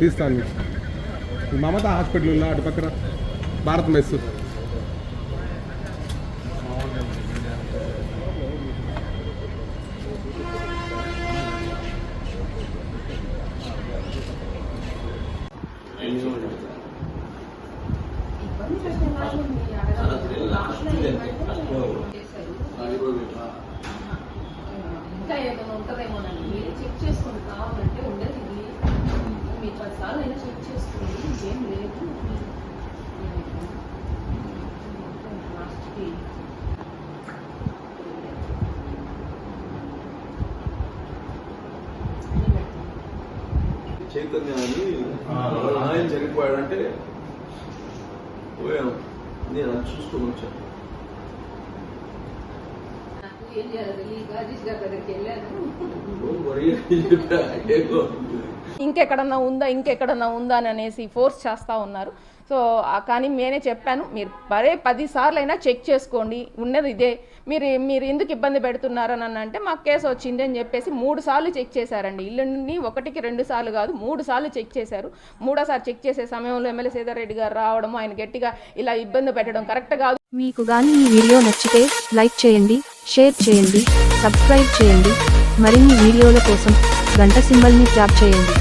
తీస్తాను. మీకు మమత మమతా హాస్పిటల్ ఉన్నా అటు పక్కన భారత్ మెస్. ఇంకా ఏదైనా ఉంటుందేమోనండి మీరు చెక్ చేసుకుంటా కావాలంటే ఉండేది ఇది మీరు పదిసార్లు అయినా చెక్ చేసుకోండి ఇంకేం లేదు లాస్ట్కి చైతన్య అని ఆయన చనిపోయాడంటే పోయాం నేను అది చూసుకొని వచ్చాను. ఏం చేయాలి? రాజేష్ గారి దగ్గరికి వెళ్ళాను. ఇంకెక్కడన్నా ఉందా ఇంకెక్కడన్నా ఉందా అని అనేసి ఫోర్స్ చేస్తూ ఉన్నారు. సో కానీ నేనే చెప్పాను మీరు పదే పదిసార్లు అయినా చెక్ చేసుకోండి ఉన్నది ఇదే. మీరు మీరు ఎందుకు ఇబ్బంది పెడుతున్నారని అని అంటే మాకు కేసు వచ్చింది అని చెప్పేసి మూడు సార్లు చెక్ చేశారండి. ఇల్లుని ఒకటికి రెండు సార్లు కాదు మూడు సార్లు చెక్ చేశారు. మూడోసారి చెక్ చేసే సమయంలో ఎమ్మెల్యే సీతారెడ్డి గారు రావడం ఆయన గట్టిగా ఇలా ఇబ్బంది పెట్టడం కరెక్ట్ కాదు. మీకు కానీ ఈ వీడియో నచ్చితే లైక్ చేయండి షేర్ చేయండి సబ్స్క్రైబ్ చేయండి. మరిన్ని వీడియోల కోసం గంట సింబల్ని ట్యాప్ చేయండి.